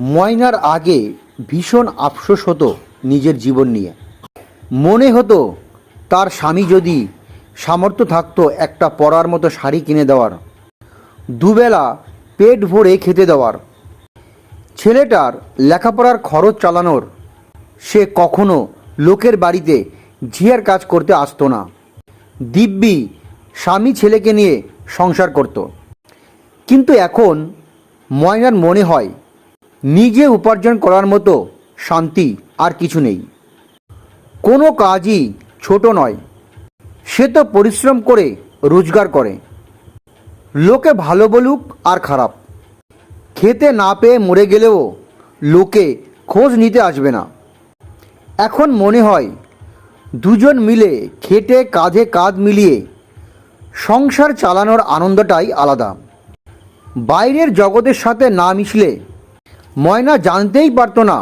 ময়নার আগে ভীষণ আফসোস হতো নিজের জীবন নিয়ে। মনে হতো তার স্বামী যদি সামর্থ্য থাকতো একটা পরার মতো শাড়ি কিনে দেওয়ার, দুবেলা পেট ভরে খেতে দেওয়ার। ছেলেটার লেখাপড়ার খরচ চালানোর সে কখনো লোকের বাড়িতে ঝিয়ার কাজ করতে আসতো না। দিব্যি স্বামী ছেলেকে নিয়ে সংসার করত। কিন্তু এখন ময়নার মনে হয় নিজে উপার্জন করার মতো শান্তি আর কিছু নেই। কোনো কাজই ছোট নয়। সে তো পরিশ্রম করে, রোজগার করে। লোকে ভালো বলুক আর খারাপ। খেতে না পেয়ে মরে গেলেও লোকে খোঁজ নিতে আসবে না। এখন মনে হয়, দুজন মিলে খেটে কাঁধে কাঁধ মিলিয়ে সংসার চালানোর আনন্দটাই আলাদা। বাইরের জগতের সাথে না মিশলে ময়না জানতেই পারতো না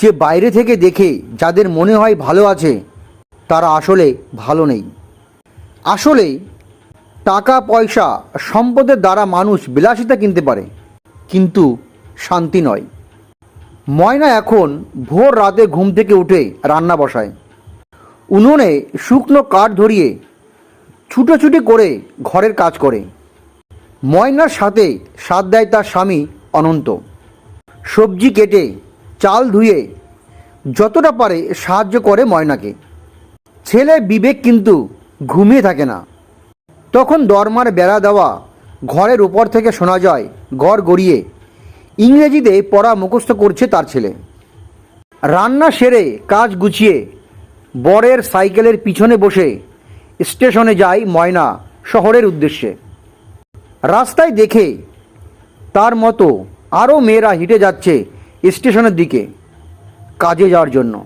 যে বাইরে থেকে দেখে যাদের মনে হয় ভালো আছে, তারা আসলে ভালো নেই। আসলে টাকা পয়সা সম্পদের দ্বারা মানুষ বিলাসিতা কিনতে পারে, কিন্তু শান্তি নয়। ময়না এখন ভোর রাতে ঘুম থেকে উঠে রান্না বসায়। উনুনে শুকনো কাঠ ধরিয়ে ছুটোছুটি করে ঘরের কাজ করে। ময়নার সাথে সাথ দেয় তার স্বামী অনন্ত। সবজি কেটে, চাল ধুয়ে, যতটা পারে সাহায্য করে ময়নাকে। ছেলে বিবেক কিন্তু ঘুমিয়ে থাকে না। তখন দরমার বেড়া দেওয়া ঘরের উপর থেকে শোনা যায়, ঘর গড়িয়ে ইংরেজিতে পড়া মুখস্থ করছে তার ছেলে। রান্না সেরে কাজ গুছিয়ে বরের সাইকেলের পিছনে বসে স্টেশনে যায় ময়না শহরের উদ্দেশ্যে। রাস্তায় দেখে তার মতো আরও মেয়েরা হেঁটে যাচ্ছে স্টেশনের দিকে কাজে যাওয়ার জন্য।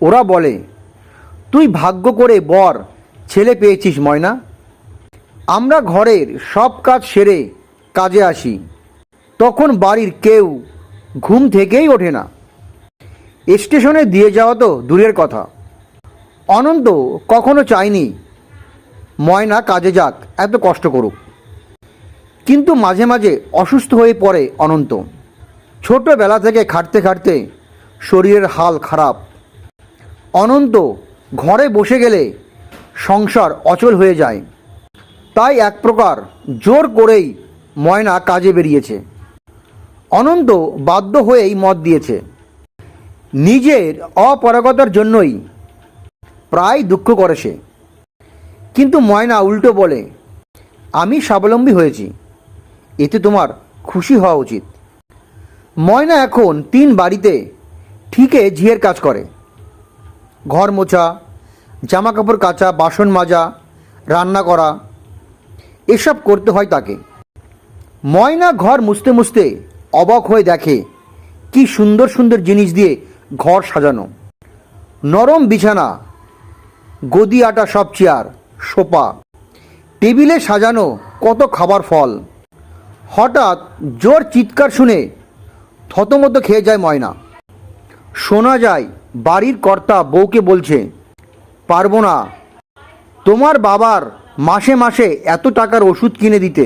ওরা বলে, তুই ভাগ্য করে বর, ছেলে পেয়েছিস ময়না। আমরা ঘরের সব কাজ সেরে কাজে আসি। তখন বাড়ির কেউ ঘুম থেকেই ওঠে না। স্টেশনে দিয়ে যাওয়া তো দূরের কথা। অনন্ত কখনো চায়নি, ময়না কাজে যাক, এত কষ্ট করুক। কিন্তু মাঝে মাঝে অসুস্থ হয়ে পড়ে অনন্ত। ছোটবেলা থেকে খাটতে খাটতে শরীরের হাল খারাপ। অনন্ত ঘরে বসে গেলে সংসার অচল হয়ে যায়। তাই এক প্রকার জোর করেই ময়না কাজে বেরিয়েছে। অনন্ত বাধ্য হয়েই মত দিয়েছে। নিজের অপারগতার জন্যই প্রায় দুঃখ করে সে। কিন্তু ময়না উল্টো বলে, আমি স্বাবলম্বী হয়েছি। এতে তোমার খুশি হওয়া উচিত। ময়না এখন তিন বাড়িতে ঠিকে ঝিয়ের কাজ করে। ঘর মোছা জামা কাপড় কাচা, বাসন মাজা, রান্না করা, এসব করতে হয় তাকে। ময়না ঘর মুছতে মুছতে অবাক হয়ে দেখে কি সুন্দর সুন্দর জিনিস দিয়ে ঘর সাজানো। নরম বিছানা, গদি আটা সব চেয়ার সোপা টেবিলে সাজানো কত খাবার ফল। হঠাৎ জোর চিৎকার শুনে থতমত খেয়ে যায় ময়না। শোনা যায়, বাড়ির কর্তা বউকে বলছে, পারব না। তোমার বাবার মাসে মাসে এত টাকার ওষুধ কিনে দিতে।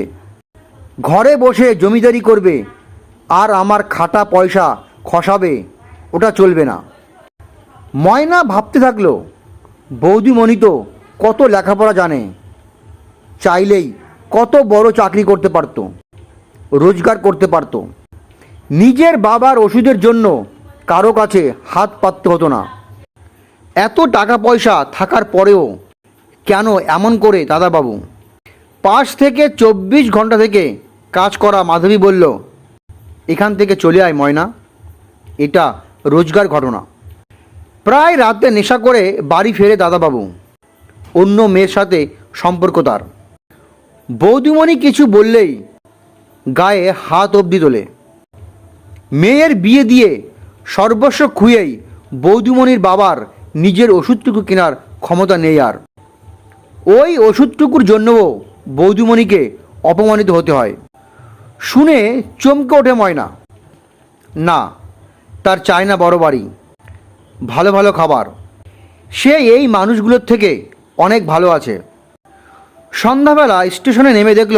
ঘরে বসে জমিদারি করবে আর আমার খাটা পয়সা খসাবে, ওটা চলবে না। ময়না ভাবতে থাকল, বৌদিমণি তো কত লেখাপড়া জানে, চাইলেই কত বড় চাকরি করতে পারতো। রোজগার করতে পারতো। নিজের বাবার ওষুধের জন্য কারও কাছে হাত পাততে হতো না। এত টাকা পয়সা থাকার পরেও কেন এমন করে দাদাবাবু? পাঁচ থেকে চব্বিশ ঘণ্টা থেকে কাজ করা মাধবী বলল, এখান থেকে চলে আয় ময়না। এটা রোজগার ঘটনা। প্রায় রাতে নেশা করে বাড়ি ফেরে দাদাবাবু। অন্য মেয়ের সাথে সম্পর্ক তার। বৌদিমণি কিছু বললেই গায়ে হাত অবধি তোলে। মেয়ের বিয়ে দিয়ে সর্বস্ব খুঁয়েই বৌদিমণির বাবার নিজের ওষুধটুকু কেনার ক্ষমতা নেই আর। ওই ওষুধটুকুর জন্যও বৌদিমণিকে অপমানিত হতে হয়। শুনে চমকে ওঠে ময়না। না, তার চায় না বড় বাড়ি, ভালো ভালো খাবার। সে এই মানুষগুলোর থেকে অনেক ভালো আছে। সন্ধ্যাবেলা স্টেশনে নেমে দেখল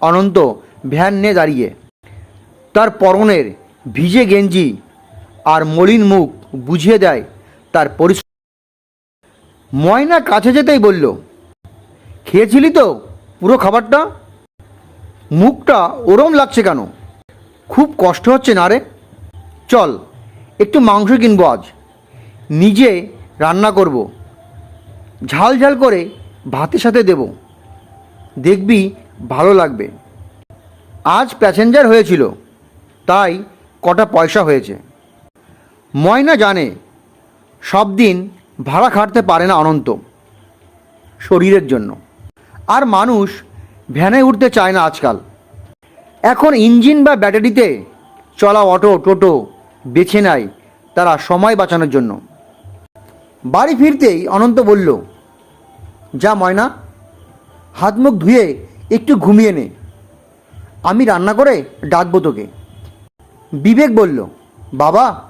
অনন্ত ভ্যান নিয়ে দাঁড়িয়ে। তার পরনের ভিজে গেঞ্জি আর মলিন মুখ বুঝিয়ে দেয় তার পরিশ্রম ময়না কাছে যেতেই বলল, খেয়েছিলি তো পুরো খাবারটা? মুখটা ওরম লাগছে কেন? খুব কষ্ট হচ্ছে না রে? চল, একটু মাংস কিনবো আজ। নিজে রান্না করব। ঝাল ঝাল করে ভাতের সাথে দেব। দেখবি ভালো লাগবে। আজ প্যাসেঞ্জার হয়েছিল, তাই কটা পয়সা হয়েছে। ময়না জানে, সব দিন ভাড়া খাটতে পারে না অনন্ত, শরীরের জন্য। আর মানুষ ভ্যানে উঠতে চায় না আজকাল। এখন ইঞ্জিন বা ব্যাটারিতে চলা অটো, টোটো বেছে নেয় তারা সময় বাঁচানোর জন্য। বাড়ি ফিরতেই অনন্ত বলল, যা ময়না, হাত মুখ ধুয়ে একটু ঘুমিয়ে নে। আমি রান্না করে ডাকবো তোকে। বিবেক বলল, বাবা,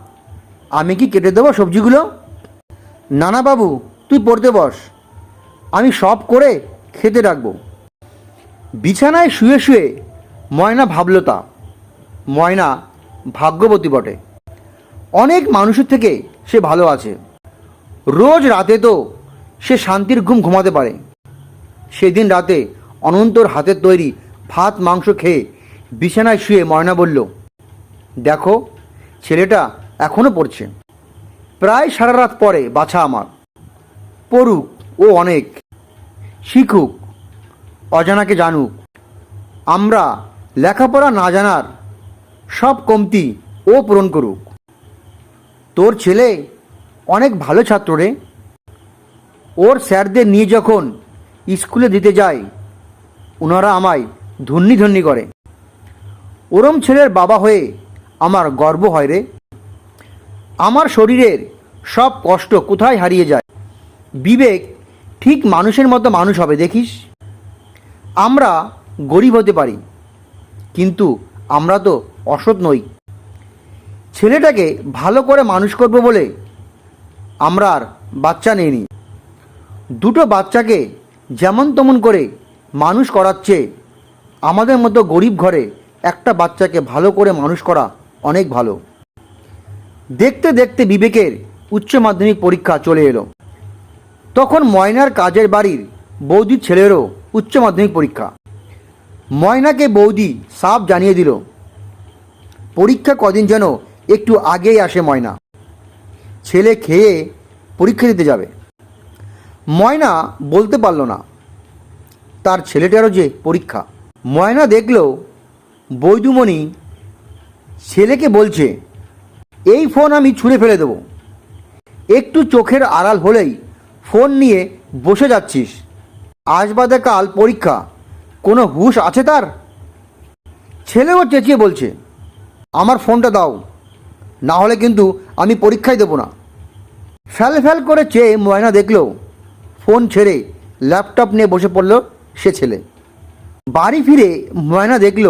আমি কি কেটে দেবো সবজিগুলো? না না বাবু, তুই পড়তে বস। আমি সব করে খেতে রাখব বিছানায় শুয়ে শুয়ে ময়না ভাবল তা। ময়না ভাগ্যবতী বটে। অনেক মানুষের থেকে সে ভালো আছে। রোজ রাতে তো সে শান্তির ঘুম ঘুমাতে পারে। সেদিন রাতে অনন্তর হাতের তৈরি ভাত, মাংস খেয়ে বিছানায় শুয়ে ময়না বলল, দেখো, ছেলেটা এখনও পড়ছে। প্রায় সারা রাত পরে বাছা আমার। পড়ুক ও অনেক। শিখুক, অজানাকে জানুক। আমরা লেখাপড়া না জানার সব কমতি ও পূরণ করুক। তোর ছেলে অনেক ভালো ছাত্র রে। ওর স্যারদের নিয়ে যখন স্কুলে দিতে যাই ওনারা আমায় ধন্যি ধন্যি করে। ওরম ছেলের বাবা হয়ে আমার গর্ব হয় রে। আমার শরীরের সব কষ্ট কোথায় হারিয়ে যায়? বিবেক ঠিক মানুষের মতো মানুষ হবে দেখিস। আমরা গরিব হতে পারি, কিন্তু আমরা তো অসৎ নই। ছেলেটাকে ভালো করে মানুষ করব বলে আমরা আর বাচ্চা নেইনি। দুটো বাচ্চাকে যেমন তেমন করে মানুষ করাচ্ছে আমাদের মতো গরিব ঘরে একটা বাচ্চাকে ভালো করে মানুষ করা অনেক ভালো। দেখতে দেখতে বিবেকের উচ্চ মাধ্যমিক পরীক্ষা চলে এলো। তখন ময়নার কাজের বাড়ির বৌদির ছেলেরও উচ্চ মাধ্যমিক পরীক্ষা। ময়নাকে বৌদি সাপ জানিয়ে দিল, পরীক্ষা কদিন যেন একটু আগেই আসে ময়না। ছেলে খেয়ে পরীক্ষা দিতে যাবে। ময়না বলতে পারল না। তার ছেলেটারও যে পরীক্ষা। ময়না দেখল বৈদুমণি ছেলেকে বলছে, এই ফোন আমি ছুঁড়ে ফেলে দেবো। একটু চোখের আড়াল হলেই ফোন নিয়ে বসে যাচ্ছিস। আজ বাদে কাল পরীক্ষা। কোনো হুঁশ আছে তার? ছেলেও চেঁচিয়ে বলছে, আমার ফোনটা দাও। না হলে কিন্তু আমি পরীক্ষায় দেবো না। ফ্যাল ফ্যাল করে চেয়ে ময়না দেখল ফোন ছেড়ে ল্যাপটপ নিয়ে বসে পড়ল সে ছেলে। বাড়ি ফিরে ময়না দেখল,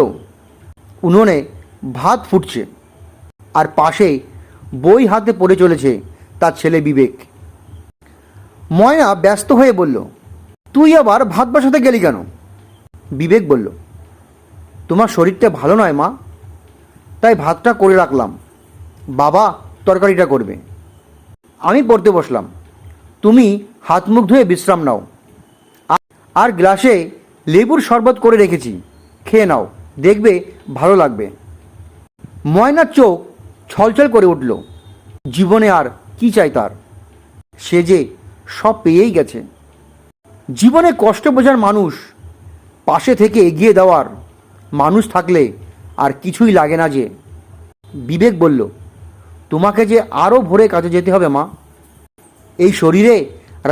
উনুনে ভাত ফুটছে আর পাশে বই হাতে পড়ে চলেছে তার ছেলে বিবেক। ময়না ব্যস্ত হয়ে বলল, তুই আবার ভাত বাসাতে গেলি কেন? বিবেক বলল, তোমার শরীরটা ভালো নয় মা। তাই ভাতটা করে রাখলাম। বাবা তরকারিটা করবে। আমি পড়তে বসলাম। তুমি হাত মুখ ধুয়ে বিশ্রাম নাও। আর গ্লাসে লেবুর শরবত করে রেখেছি। খেয়ে নাও, দেখবে ভালো লাগবে। ময়নার চোখ ছলছল করে উঠল। জীবনে আর কি চাই তার? সে যে সব পেয়েই গেছে। জীবনে কষ্ট বোঝার মানুষ পাশে থেকে এগিয়ে দেওয়ার মানুষ থাকলে আর কিছুই লাগে না যে। বিবেক বলল, তোমাকে যে আরও ভোরে কাজে যেতে হবে মা। এই শরীরে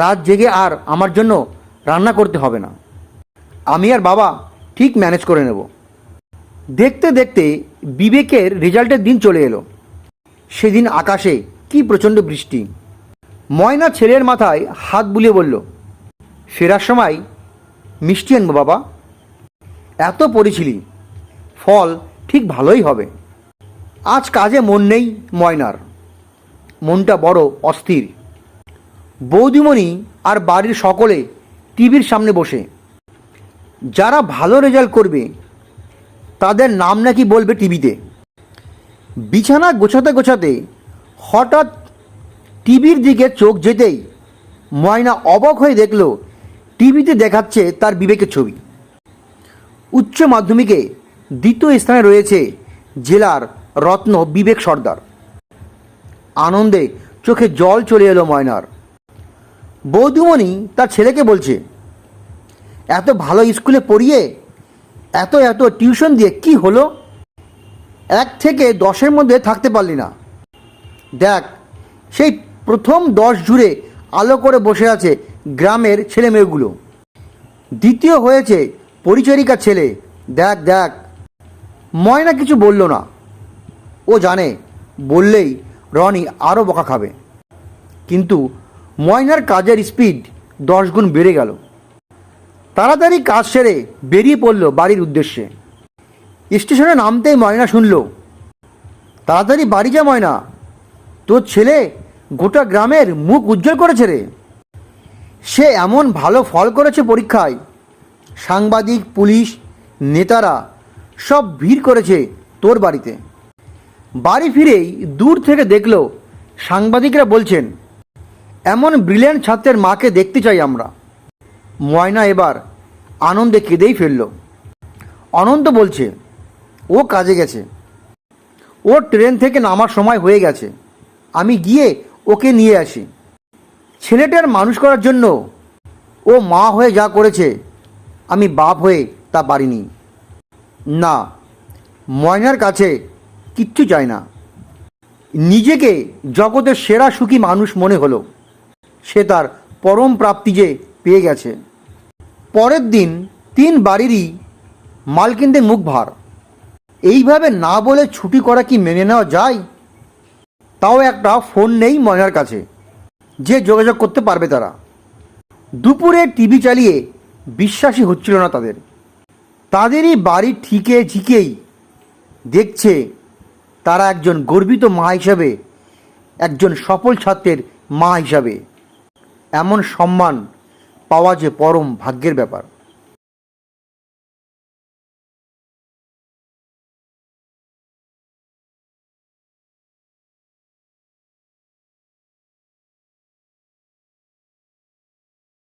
রাত জেগে আর আমার জন্য রান্না করতে হবে না। আমি আর বাবা ঠিক ম্যানেজ করে নেব। দেখতে দেখতে বিবেকের রেজাল্টের দিন চলে এলো। সেদিন আকাশে কি প্রচণ্ড বৃষ্টি। ময়না ছেলের মাথায় হাত বুলিয়ে বলল, ফেরার সময় মিষ্টি আনব বাবা। এত পড়েছিলি, ফল ঠিক ভালোই হবে। আজ কাজে মন নেই ময়নার। মনটা বড় অস্থির। বৌদিমণি আর বাড়ির সকলে টিভির সামনে বসে। যারা ভালো রেজাল্ট করবে, তাদের নাম নাকি বলবে টিভিতে। বিছানা গোছাতে গোছাতে হঠাৎ টিভির দিকে চোখ যেতেই ময়না অবাক হয়ে দেখল, টিভিতে দেখাচ্ছে তার বিবেকের ছবি। উচ্চ মাধ্যমিকে দ্বিতীয় স্থানে রয়েছে জেলার রত্ন বিবেক সর্দার। আনন্দে চোখে জল চলে এলো ময়নার। বৌদিমণি তার ছেলেকে বলছে, এত ভালো স্কুলে পড়িয়ে এত এত টিউশন দিয়ে কি হলো? এক থেকে দশের মধ্যে থাকতে পারলি না। দেখ, সেই প্রথম দশ জুড়ে আলো করে বসে আছে গ্রামের ছেলে মেয়েগুলো। দ্বিতীয় হয়েছে পরিচারিকার ছেলে। দেখ দেখ, ময়না কিছু বলল না। ও জানে, বললেই রনি আরও বকা খাবে। কিন্তু ময়নার কাজের স্পিড দশ গুণ বেড়ে গেল। তাড়াতাড়ি কাজ সেরে বেরিয়ে পড়ল বাড়ির উদ্দেশ্যে। স্টেশনে নামতেই ময়না শুনল, তাড়াতাড়ি বাড়ি যা ময়না, তোর ছেলে গোটা গ্রামের মুখ উজ্জ্বল করেছে রে। সে এমন ভালো ফল করেছে পরীক্ষায়। সাংবাদিক, পুলিশ, নেতারা সব ভিড় করেছে তোর বাড়িতে। বাড়ি ফিরেই দূর থেকে দেখল সাংবাদিকরা বলছেন এমন ব্রিলিয়ান্ট ছাত্রের মাকে দেখতে চাই আমরা। ময়না এবার আনন্দে কেঁদেই ফেলল। অনন্ত বলছে, ও কাজে গেছে। ওর ট্রেন থেকে নামার সময় হয়ে গেছে। আমি গিয়ে ওকে নিয়ে আসি। ছেলেটার মানুষ করার জন্য ও মা হয়ে যা করেছে, আমি বাপ হয়ে তা পারিনি। না, ময়নার কাছে কিচ্ছু চাই না। নিজেকে জগতের সেরা সুখী মানুষ মনে হলো। সে তার পরম প্রাপ্তি যে পেয়ে গেছে। পরের দিন তিন বাড়িরই মালকিনদের মুখ ভার। এইভাবে না বলে ছুটি করা কি মেনে নেওয়া যায়? তাও একটা ফোন নেই ময়নার কাছে, যে যোগাযোগ করতে পারবে তারা। দুপুরে টিভি চালিয়ে বিশ্বাসই হচ্ছিল না তাদের। তাদেরই বাড়ি ঠিকে ঝিকেই দেখছে তারা একজন গর্বিত মা হিসাবে, একজন সফল ছাত্রের মা হিসাবে। এমন সম্মান পাওয়া যে পরম ভাগ্যের ব্যাপার।